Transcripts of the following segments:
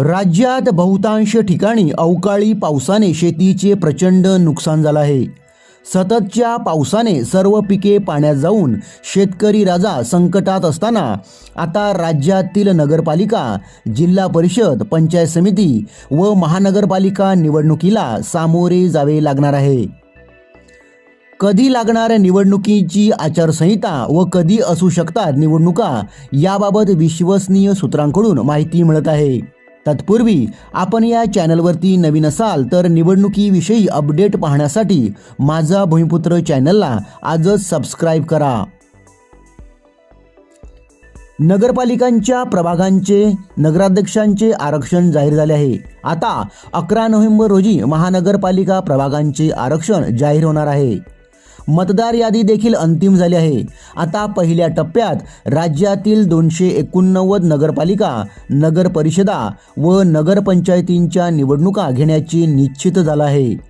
राज्यात बहुतांश ठिकाणी अवकाळी पावसाने शेतीचे प्रचंड नुकसान झालं आहे. सततच्या पावसाने सर्व पिके पाण्यात जाऊन शेतकरी राजा संकटात असताना आता राज्यातील नगरपालिका जिल्हा परिषद पंचायत समिती व महानगरपालिका निवडणुकीला सामोरे जावे लागणार आहे. कधी लागणाऱ्या निवडणुकीची आचारसंहिता व कधी असू शकतात निवडणुका याबाबत विश्वसनीय सूत्रांकडून माहिती मिळत आहे. तत्पूर्वी आपण या चॅनलवरती नवीन असाल तर निवडणुकीविषयी अपडेट पाहण्यासाठी माझा भूमिपुत्र चॅनलला आजच सबस्क्राईब करा. नगरपालिकांच्या प्रभागांचे नगराध्यक्षांचे आरक्षण जाहीर झाले आहे. आता अकरा नोव्हेंबर रोजी महानगरपालिका प्रभागांचे आरक्षण जाहीर होणार आहे. मतदार यादी देखील अंतिम झाली आहे. आता पहिल्या टप्प्यात राज्यातील दोनशे एकोणनव्वद नगरपालिका नगर परिषदा व नगरपंचायतींच्या निवडणुका घेण्याची निश्चित झालं आहे.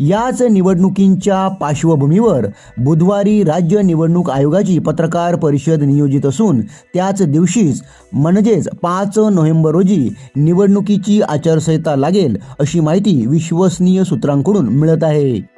याच निवडणुकींच्या पार्श्वभूमीवर बुधवारी राज्य निवडणूक आयोगाची पत्रकार परिषद नियोजित असून त्याच दिवशीच म्हणजेच पाच नोव्हेंबर रोजी निवडणुकीची आचारसंहिता लागेल अशी माहिती विश्वसनीय सूत्रांकडून मिळत आहे.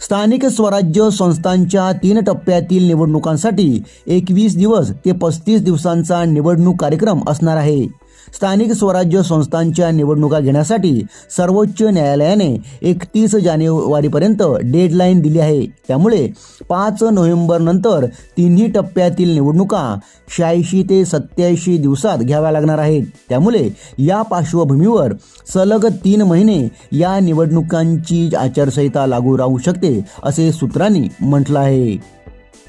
स्थानिक स्वराज्य संस्थांच्या तीन टप्प्यातील निवडणुकांसाठी एकवीस दिवस ते पस्तीस दिवसांचा निवडणूक कार्यक्रम असणार आहे. स्थानिक स्वराज्य संस्थांच्या निवडणुका घेण्यासाठी सर्वोच्च न्यायालयाने एकतीस जानेवारीपर्यंत डेडलाईन दिली आहे. त्यामुळे पाच नोव्हेंबरनंतर तिन्ही टप्प्यातील निवडणुका शहाऐंशी ते सत्याऐंशी दिवसात घ्याव्या लागणार आहेत. त्यामुळे या पार्श्वभूमीवर सलग तीन महिने या निवडणुकांची आचारसंहिता लागू राहू शकते असे सूत्रांनी म्हटलं आहे.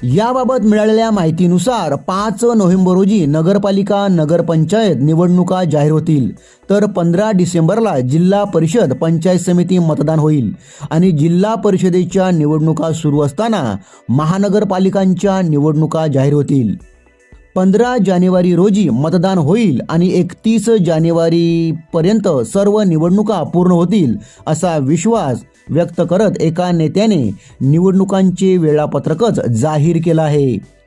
याबाबत मिळालेल्या माहितीनुसार पाच नोव्हेंबर रोजी नगरपालिका नगरपंचायत निवडणुका जाहीर होतील. तर पंधरा डिसेंबरला जिल्हा परिषद पंचायत समिती मतदान होईल आणि जिल्हा परिषदेच्या निवडणुका सुरू असताना महानगरपालिकांच्या निवडणुका जाहीर होतील. पंधरा जानेवारी रोजी मतदान होईल आणि एकतीस जानेवारीपर्यंत सर्व निवडणुका पूर्ण होतील असा विश्वास व्यक्त करत एका नेत्याने निवडणुकांचे वेळापत्रकच जाहीर केलं आहे.